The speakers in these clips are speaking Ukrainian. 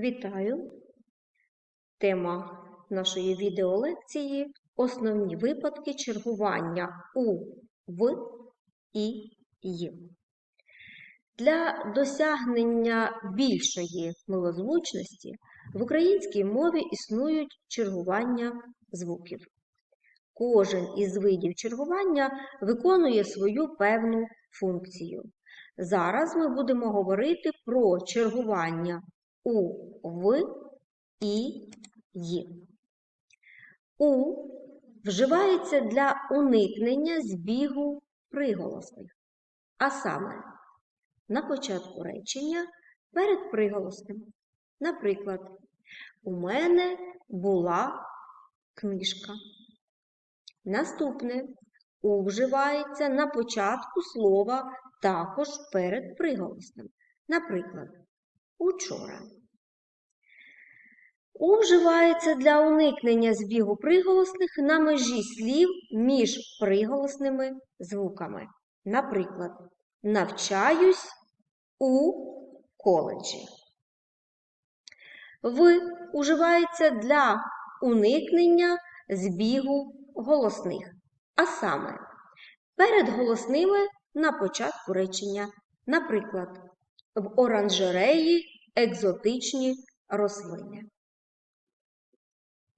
Вітаю! Тема нашої відеолекції Основні випадки чергування у, в і й. Для досягнення більшої милозвучності в українській мові існують чергування звуків. Кожен із видів чергування виконує свою певну функцію. Зараз ми будемо говорити про чергування у, в і й. У вживається для уникнення збігу приголосних, а саме на початку речення перед приголосним. Наприклад, у мене була книжка. Наступне у вживається на початку слова також перед приголосним. Наприклад, учора. У вживається для уникнення збігу приголосних на межі слів між приголосними звуками. Наприклад, навчаюсь у коледжі. В уживається для уникнення збігу голосних, а саме перед голосними на початку речення. Наприклад, в оранжереї екзотичні рослини.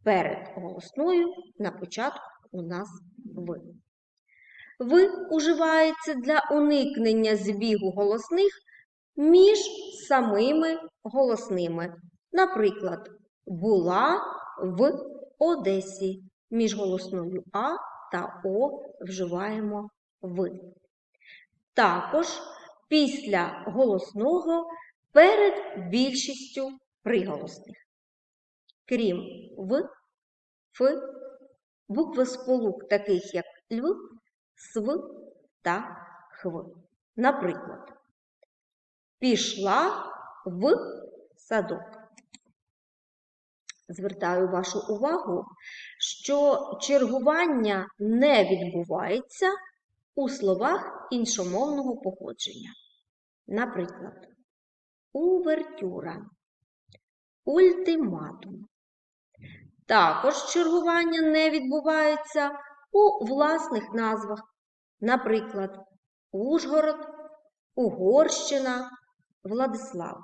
Перед голосною на початку у нас в. В уживається для уникнення збігу голосних між самими голосними. Наприклад, була в Одесі. Між голосною А та О вживаємо в. Також після голосного перед більшістю приголосних. Крім В, Ф, буквосполук таких як льв, св та хв. Наприклад, пішла в садок. Звертаю вашу увагу, що чергування не відбувається у словах іншомовного походження. Наприклад, увертюра, ультиматум. Також чергування не відбувається у власних назвах, наприклад, Ужгород, Угорщина, Владислав.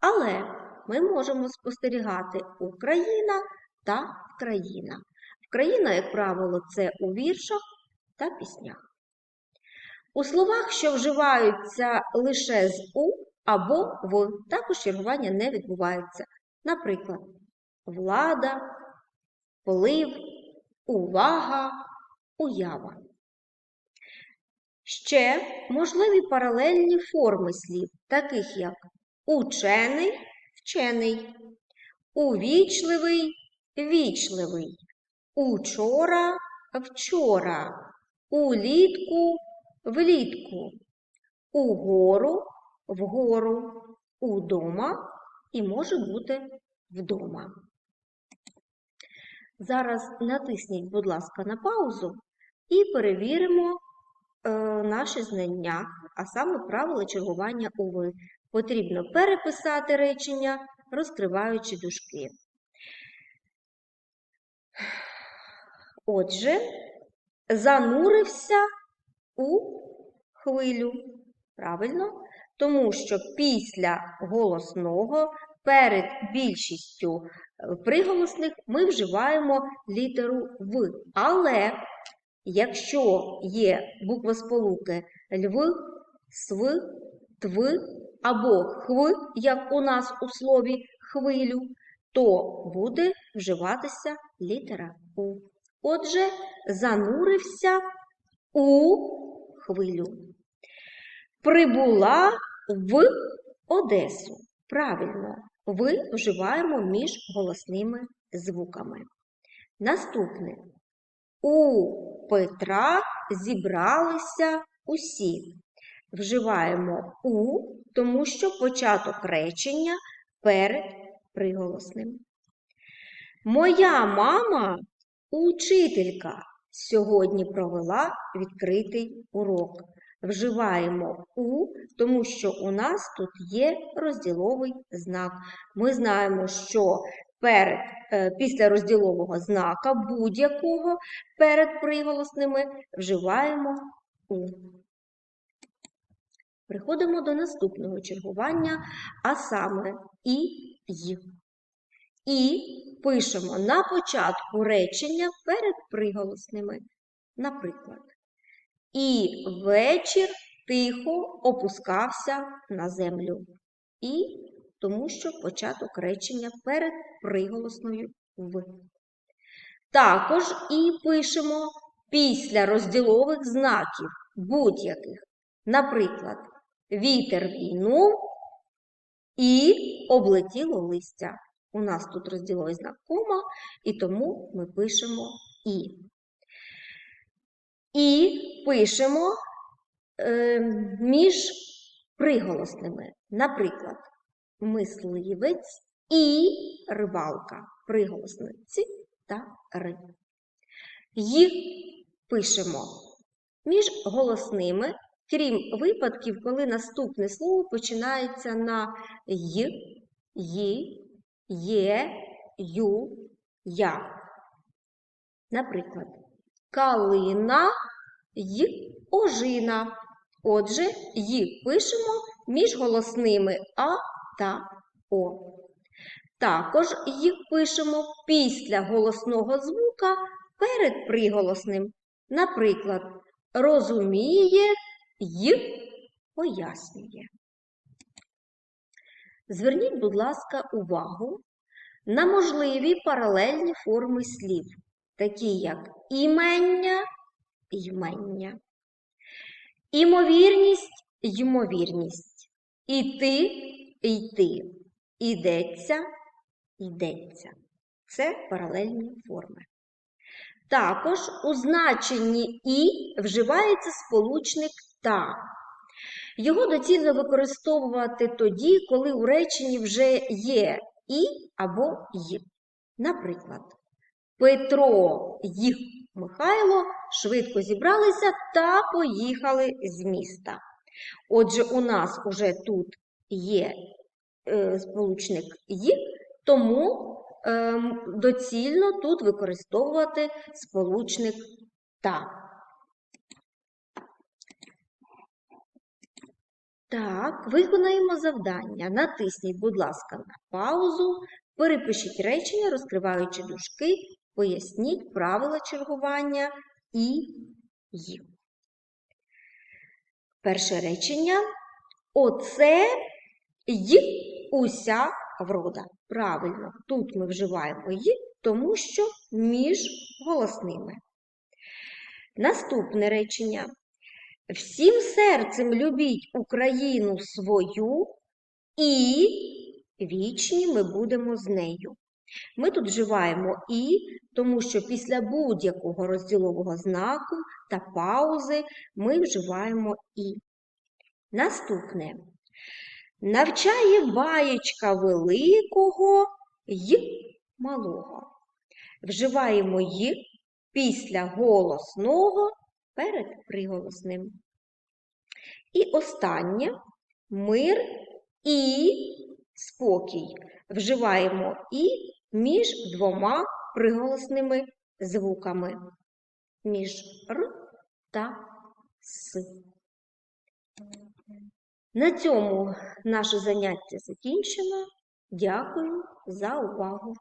Але ми можемо спостерігати Україна та країна. Країна, як правило, це у віршах та піснях. У словах, що вживаються лише з У або В, також чергування не відбувається. Наприклад, влада, вплив, увага, уява. Ще можливі паралельні форми слів, таких як учений, вчений, увічливий, вічливий, учора, вчора, улітку, влітку, угору, вгору, удома і може бути вдома. Зараз натисніть, будь ласка, на паузу і перевіримо е, наші знання, а саме правила чергування уви. Потрібно переписати речення, розкриваючи дужки. Отже, занурився у хвилю. Правильно? Тому що після голосного перед більшістю е, приголосних ми вживаємо літеру В. Але якщо є буквосполуки льв, св, тв або хв, як у нас у слові хвилю, то буде вживатися літера У. Отже, занурився у хвилю. Прибула в Одесу. Правильно, ви вживаємо між голосними звуками. Наступне. У Петра зібралися усі. Вживаємо у, тому що початок речення перед приголосним. Моя мама учителька сьогодні провела відкритий урок. вживаємо у, тому що у нас тут є розділовий знак. Ми знаємо, що перед, е, після розділового знака будь-якого перед приголосними вживаємо у. Приходимо до наступного чергування, а саме і й. І пишемо на початку речення перед приголосними. Наприклад, і вечір тихо опускався на землю. І тому що початок речення перед приголосною в. Також і пишемо після розділових знаків будь-яких. Наприклад, вітер війнув і облетіло листя. У нас тут розділовий знак кома, і тому ми пишемо і. І пишемо е, між приголосними. Наприклад, мисливець і рибалка. Приголосні ці та ри. Й пишемо між голосними, крім випадків, коли наступне слово починається на й, ї, є, ю, я. Наприклад, калина й ожина. Отже, й пишемо між голосними а та о. Також їх пишемо після голосного звука перед приголосним. Наприклад, розуміє й пояснює. Зверніть, будь ласка, увагу на можливі паралельні форми слів, такі як імення, ймення, імовірність, ймовірність, іти, йти, ідеться, йдеться. Це паралельні форми. Також у значенні і вживається сполучник та. Його доцільно використовувати тоді, коли у реченні вже є і або й. Наприклад, Петро й Михайло швидко зібралися та поїхали з міста. Отже, у нас уже тут є е, сполучник й, тому е, доцільно тут використовувати сполучник та. Так, виконаємо завдання. Натисніть, будь ласка, на паузу, перепишіть речення, розкриваючи дужки, поясніть правила чергування і «й». Перше речення. Оце й уся врода. Правильно, тут ми вживаємо й, тому що між голосними. Наступне речення. Всім серцем любіть Україну свою і вічні ми будемо з нею. Ми тут вживаємо і, тому що після будь-якого розділового знаку та паузи ми вживаємо і. Наступне. Навчає баєчка великого й малого. Вживаємо й після голосного перед приголосним. І останнє мир і спокій. Вживаємо і між двома приголосними звуками. Між Р та С. На цьому наше заняття закінчено. Дякую за увагу!